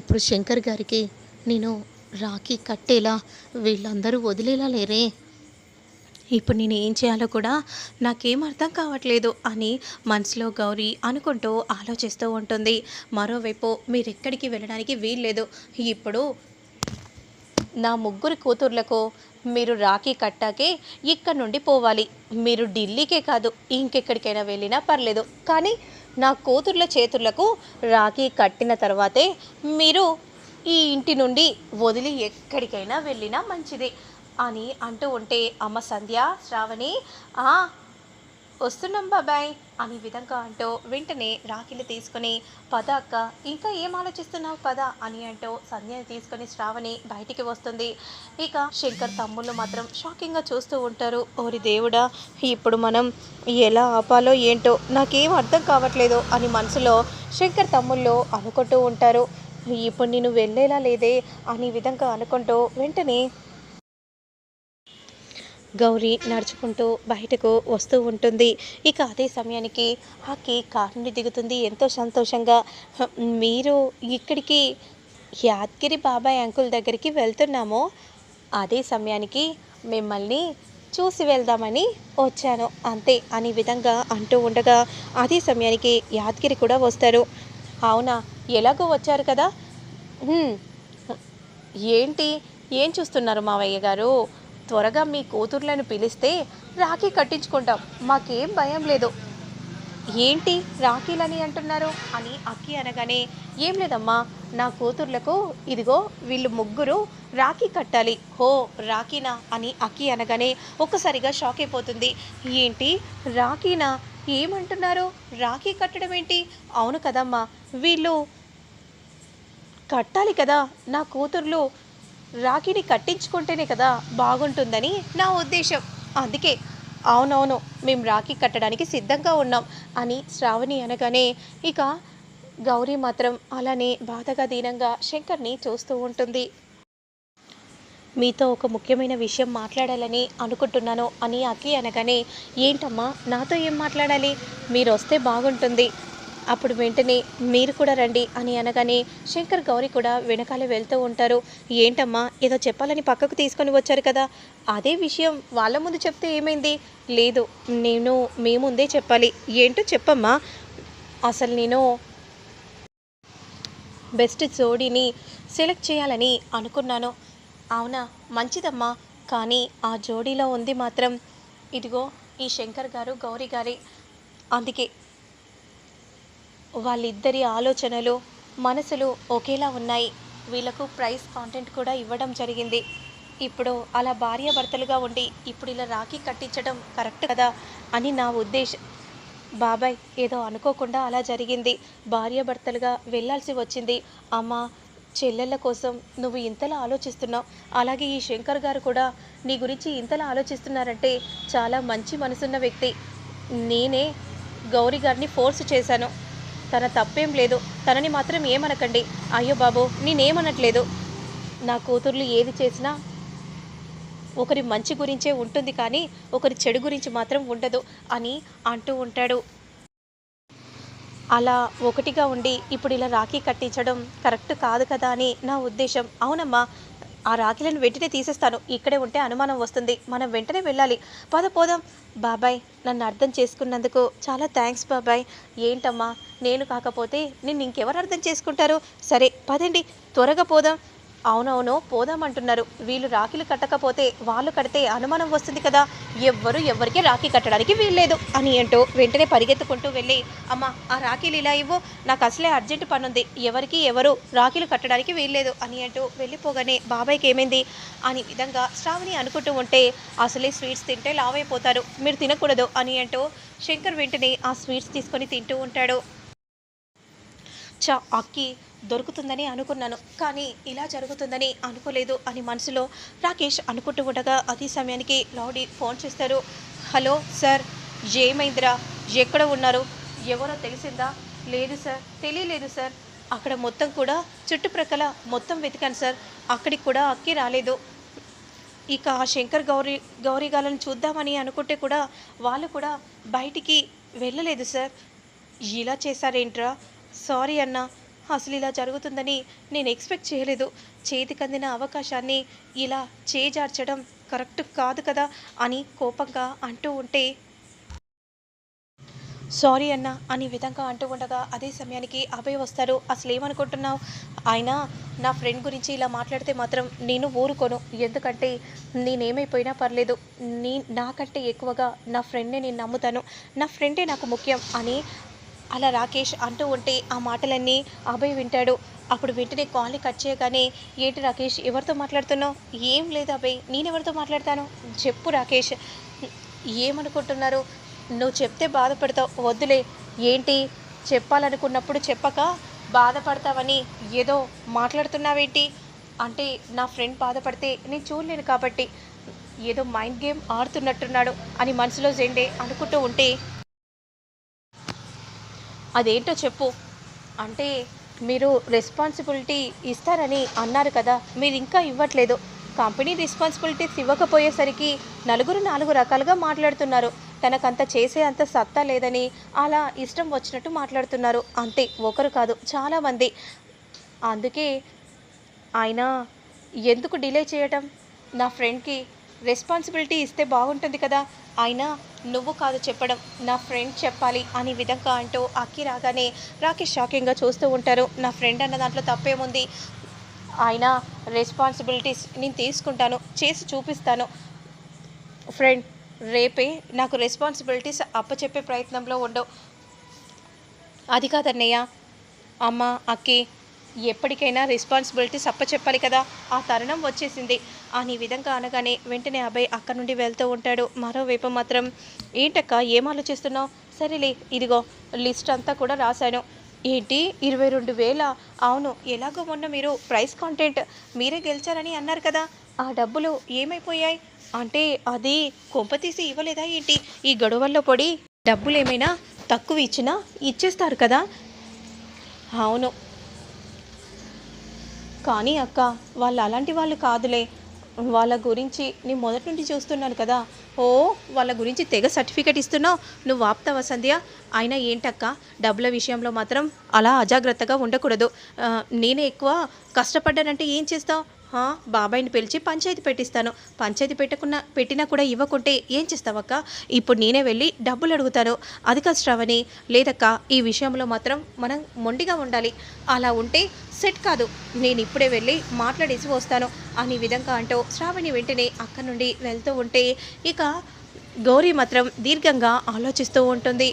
ఇప్పుడు శంకర్ గారికి నేను రాఖీ కట్టేలా వీళ్ళందరూ వదిలేలా లేరే. ఇప్పుడు నేను ఏం చేయాలో కూడా నాకేం అర్థం కావట్లేదు అని మనసులో గౌరీ అనుకుంటూ ఆలోచిస్తూ ఉంటుంది. మరోవైపు మీరెక్కడికి వెళ్ళడానికి వీల్లేదు. ఇప్పుడు నా ముగ్గురు కూతుర్లకు మీరు రాఖీ కట్టాకే ఇక్కడ నుండి పోవాలి. మీరు ఢిల్లీకే కాదు ఇంకెక్కడికైనా వెళ్ళినా పర్లేదు. కానీ నా కూతుర్ల చేతులకు రాఖీ కట్టిన తర్వాతే మీరు ఈ ఇంటి నుండి వదిలి ఎక్కడికైనా వెళ్ళినా మంచిది అని అంటూ ఉంటే అమ్మ సంధ్య శ్రావణి వస్తున్నాం బాబాయ్ అని విధంగా అంటూ వెంటనే రాఖీలు తీసుకుని పద అక్క ఇంకా ఏం ఆలోచిస్తున్నావు పద అని అంటూ సంధ్యని తీసుకొని శ్రావణి బయటికి వస్తుంది. ఇక శంకర్ తమ్ముళ్ళు మాత్రం షాకింగ్గా చూస్తూ ఉంటారు. ఓరి దేవుడా ఇప్పుడు మనం ఎలా ఆపాలో ఏంటో నాకేం అర్థం కావట్లేదు అని మనసులో శంకర్ తమ్ముళ్ళు అనుకుంటూ ఉంటారు. ఇప్పుడు నేను వెళ్ళేలా లేదే అని విధంగా అనుకుంటూ వెంటనే గౌరీ నడుచుకుంటూ బయటకు వస్తూ ఉంటుంది. ఇక అదే సమయానికి ఆకి కారు నుండి దిగుతుంది. ఎంతో సంతోషంగా మీరు ఇక్కడికి యాదగిరి బాబాయ్ అంకుల్ దగ్గరికి వెళ్తున్నాము. అదే సమయానికి మిమ్మల్ని చూసి వెళ్దామని వచ్చాను. అంతే అనే విధంగా అంటూ ఉండగా అదే సమయానికి యాదగిరి కూడా వస్తారు. అవునా? ఎలాగో వచ్చారు కదా? ఏంటి? ఏం చూస్తున్నారు మావయ్య గారు? త్వరగా మీ కూతుర్లను పిలిస్తే రాఖీ కట్టించుకుంటాం. మాకేం భయం లేదు. ఏంటి రాఖీలని అంటున్నారు? అని అక్కి అనగానే ఏం లేదమ్మా నా కూతుర్లకు ఇదిగో వీళ్ళు ముగ్గురు రాఖీ కట్టాలి. హో రాఖీనా? అని అక్కి అనగానే ఒక్కసారిగా షాక్ అయిపోతుంది. ఏంటి రాఖీనా? ఏమంటున్నారు? రాఖీ కట్టడం ఏంటి? అవును కదమ్మా వీళ్ళు కట్టాలి కదా నా కూతుర్లు రాఖీని కట్టించుకుంటేనే కదా బాగుంటుందని నా ఉద్దేశం. అందుకే అవునవును మేము రాఖీ కట్టడానికి సిద్ధంగా ఉన్నాం అని శ్రావణి అనగానే ఇక గౌరీ మాత్రం అలానే బాధగా దీనంగా శంకర్ని చూస్తూ ఉంటుంది. మీతో ఒక ముఖ్యమైన విషయం మాట్లాడాలని అనుకుంటున్నాను అని అక్కి అనగానే ఏంటమ్మా నాతో ఏం మాట్లాడాలి? మీరు వస్తే బాగుంటుంది. అప్పుడు వెంటనే మీరు కూడా రండి అని అనగానే శంకర్ గౌరీ కూడా వెనకాల వెళ్తూ ఉంటారు. ఏంటమ్మా ఏదో చెప్పాలని పక్కకు తీసుకొని వచ్చారు కదా. అదే విషయం వాళ్ళ ముందు చెప్తే ఏమైంది? లేదు నేను మీ ముందే చెప్పాలి. ఏంటో చెప్పమ్మా. అసలు నేను బెస్ట్ జోడీని సెలెక్ట్ చేయాలని అనుకున్నాను. అవునా మంచిదమ్మా. కానీ ఆ జోడీలో ఉంది మాత్రం ఇదిగో ఈ శంకర్ గారు గౌరీ గారి. అందుకే వాళ్ళిద్దరి ఆలోచనలు మనసులు ఒకేలా ఉన్నాయి. వీళ్ళకు ప్రైస్ కాంటెంట్ కూడా ఇవ్వడం జరిగింది. ఇప్పుడు అలా భార్యాభర్తలుగా ఉండి ఇప్పుడు ఇలా రాఖీ కట్టించడం కరెక్ట్ కదా అని నా ఉద్దేశం బాబాయ్ ఏదో అనుకోకుండా అలా జరిగింది. భార్యాభర్తలుగా వెళ్ళాల్సి వచ్చింది. అమ్మ చెల్లెళ్ళ కోసం నువ్వు ఇంతలా ఆలోచిస్తున్నావు. అలాగే ఈ శంకర్ గారు కూడా నీ గురించి ఇంతలా ఆలోచిస్తున్నారంటే చాలా మంచి మనసున్న వ్యక్తి. నేనే గౌరీ గారిని ఫోర్స్ చేశాను. తన తప్పేం లేదు. తనని మాత్రం ఏమనకండి. అయ్యో బాబు నేనేమనట్లేదు. నా కూతుర్లు ఏది చేసినా ఒకరి మంచి గురించే ఉంటుంది కానీ ఒకరి చెడు గురించి మాత్రం ఉండదు అని అంటూ ఉంటాడు. అలా ఒకటిగా ఉండి ఇప్పుడు ఇలా రాఖీ కట్టించడం కరెక్ట్ కాదు కదా అని నా ఉద్దేశం. అవునమ్మా ఆ రాఖీలను వెంటనే తీసేస్తాను. ఇక్కడే ఉంటే అనుమానం వస్తుంది. మనం వెంటనే వెళ్ళాలి. పద పోదాం. బాబాయ్ నన్ను అర్థం చేసుకున్నందుకు చాలా థ్యాంక్స్ బాబాయ్. ఏంటమ్మా? నేను కాకపోతే నిన్ను ఇంకెవరు అర్థం చేసుకుంటారు? సరే పదండి. త్వరగా పోదాం. అవునవును పోదామంటున్నారు. వీళ్ళు రాఖీలు కట్టకపోతే వాళ్ళు కడితే అనుమానం వస్తుంది కదా. ఎవ్వరు ఎవ్వరికి రాఖీ కట్టడానికి వీల్లేదు అని అంటూ వెంటనే పరిగెత్తుకుంటూ వెళ్ళి అమ్మ ఆ రాఖీలు ఇలా ఇవ్వు. నాకు అసలే అర్జెంట్ పనుంది. ఎవరికి ఎవరు రాఖీలు కట్టడానికి వీల్లేదు అని అంటూ వెళ్ళిపోగానే బాబాయ్కి ఏమైంది అని విధంగా శ్రావణి అనుకుంటూ ఉంటే అసలే స్వీట్స్ తింటే లావైపోతారు. మీరు తినకూడదు అని అంటూ శంకర్ వెంటనే ఆ స్వీట్స్ తీసుకొని తింటూ ఉంటాడు. చా అక్కి దొరుకుతుందని అనుకున్నాను. కానీ ఇలా జరుగుతుందని అనుకోలేదు అని మనసులో రాకేష్ అనుకుంటూ ఉండగా అదే సమయానికి లౌడీ ఫోన్ చేస్తారు హలో సార్ ఏమైందిరా? ఎక్కడ ఉన్నారు? ఎవరో తెలిసిందా? లేదు సార్ తెలియలేదు సార్. అక్కడ మొత్తం కూడా చుట్టుప్రక్కల మొత్తం వెతికాను సార్. అక్కడికి కూడా అక్కి రాలేదు. ఇక ఆ శంకర్ గౌరీ గౌరీ గాలను చూద్దామని అనుకుంటే కూడా వాళ్ళు కూడా బయటికి వెళ్ళలేదు సార్. ఇలా చేశారేంట్రా? సారీ అన్న అసలు ఇలా జరుగుతుందని నేను ఎక్స్పెక్ట్ చేయలేదు. చేతికందిన అవకాశాన్ని ఇలా చేజార్చడం కరెక్ట్ కాదు కదా అని కోపంగా అంటూ ఉంటే సారీ అన్న అనే విధంగా అంటూ ఉండగా అదే సమయానికి అభయ్ వస్తారు. అసలు ఏమనుకుంటున్నావు? ఆయన నా ఫ్రెండ్ గురించి ఇలా మాట్లాడితే మాత్రం నేను ఊరుకోను. ఎందుకంటే నేనేమైపోయినా పర్లేదు. నీ నాకంటే ఎక్కువగా నా ఫ్రెండ్నే నేను నమ్ముతాను. నా ఫ్రెండే నాకు ముఖ్యం అని అలా రాకేష్ అంటూ ఉంటే ఆ మాటలన్నీ అభయ్ వింటాడు. అప్పుడు వెంటనే కాల్ని కట్ చేయగానే ఏంటి రాకేష్ ఎవరితో మాట్లాడుతున్నావు? ఏం లేదు అభయ్ నేనెవరితో మాట్లాడతాను? చెప్పు రాకేష్ ఏమనుకుంటున్నారు? నువ్వు చెప్తే బాధపడతావు వద్దులే. ఏంటి? చెప్పాలనుకున్నప్పుడు చెప్పక బాధపడతావని ఏదో మాట్లాడుతున్నావేంటి? అంటే నా ఫ్రెండ్ బాధపడితే నేను చూడలేను కాబట్టి ఏదో మైండ్ గేమ్ ఆడుతున్నట్టున్నాడు అని మనసులో జెండే అనుకుంటూ ఉంటే అదేంటో చెప్పు. అంటే మీరు రెస్పాన్సిబిలిటీ ఇస్తారని అన్నారు కదా మీరు ఇంకా ఇవ్వట్లేదు. కంపెనీ రెస్పాన్సిబిలిటీస్ ఇవ్వకపోయేసరికి నలుగురు నాలుగు రకాలుగా మాట్లాడుతున్నారు. తనకంత చేసే అంత సత్తా లేదని అలా ఇష్టం వచ్చినట్టు మాట్లాడుతున్నారు. అంతే ఒకరు కాదు చాలామంది అందుకే ఆయన ఎందుకు డిలే చేయటం? నా ఫ్రెండ్కి రెస్పాన్సిబిలిటీ ఇస్తే బాగుంటుంది కదా. అయినా నువ్వు కాదు చెప్పడం నా ఫ్రెండ్ చెప్పాలి అనే విధంగా అంటూ అక్కి రాగానే రాకేష్ షాకింగ్గా చూస్తూ ఉంటారు. నా ఫ్రెండ్ అన్న దాంట్లో తప్పేముంది? ఆయన రెస్పాన్సిబిలిటీస్ నేను తీసుకుంటాను చేసి చూపిస్తాను. ఫ్రెండ్ రేపే నాకు రెస్పాన్సిబిలిటీస్ అప్పచెప్పే ప్రయత్నంలో ఉండవు అది కాదన్నయ్య. అమ్మ అక్కి ఎప్పటికైనా రెస్పాన్సిబిలిటీస్ అప్పచెప్పాలి కదా. ఆ తరుణం వచ్చేసింది. అని విధంగా అనగానే వెంటనే అబ్బాయి అక్కడి నుండి వెళ్తూ ఉంటాడు. మరోవైపు మాత్రం ఏంటక్క ఏం ఆలోచిస్తున్నావు? సరేలే ఇదిగో లిస్ట్ అంతా కూడా రాశాను. ఏంటి? ఇరవై రెండు వేల? అవును ఎలాగో మొన్న మీరు ప్రైస్ కాంటెంట్ మీరే గెలిచారని అన్నారు కదా. ఆ డబ్బులు ఏమైపోయాయి? అంటే అది కొంపతీసి ఇవ్వలేదా ఏంటి? ఈ గొడవల్లో పడి డబ్బులు ఏమైనా తక్కువ ఇచ్చినా ఇచ్చేస్తారు కదా? అవును కానీ అక్క వాళ్ళు అలాంటి వాళ్ళు కాదులే. వాళ్ళ గురించి నేను మొదటి నుండి చూస్తున్నాను కదా. ఓ వాళ్ళ గురించి తెగ సర్టిఫికేట్ ఇస్తున్నావు. నువ్వు ఆప్తావా సంధ్య? అయినా ఏంటక్క? డబ్బుల విషయంలో మాత్రం అలా అజాగ్రత్తగా ఉండకూడదు. నేనే ఎక్కువ కష్టపడ్డానంటే ఏం చేస్తావు? బాబాయ్ని పిలిచి పంచాయతీ పెట్టిస్తాను. పంచాయతీ పెట్టకున్న పెట్టినా కూడా ఇవ్వకుంటే ఏం చేస్తావక్క? ఇప్పుడు నేనే వెళ్ళి డబ్బులు అడుగుతాను. అది కాదు శ్రావణి లేదక్క ఈ విషయంలో మాత్రం మనం మొండిగా ఉండాలి. అలా ఉంటే సెట్ కాదు. నేను ఇప్పుడే వెళ్ళి మాట్లాడేసి వస్తాను అనే విధంగా అంటూ శ్రావణి వెంటనే అక్కడి నుండి వెళ్తూ ఉంటే ఇక గౌరీ మాత్రం దీర్ఘంగా ఆలోచిస్తూ ఉంటుంది.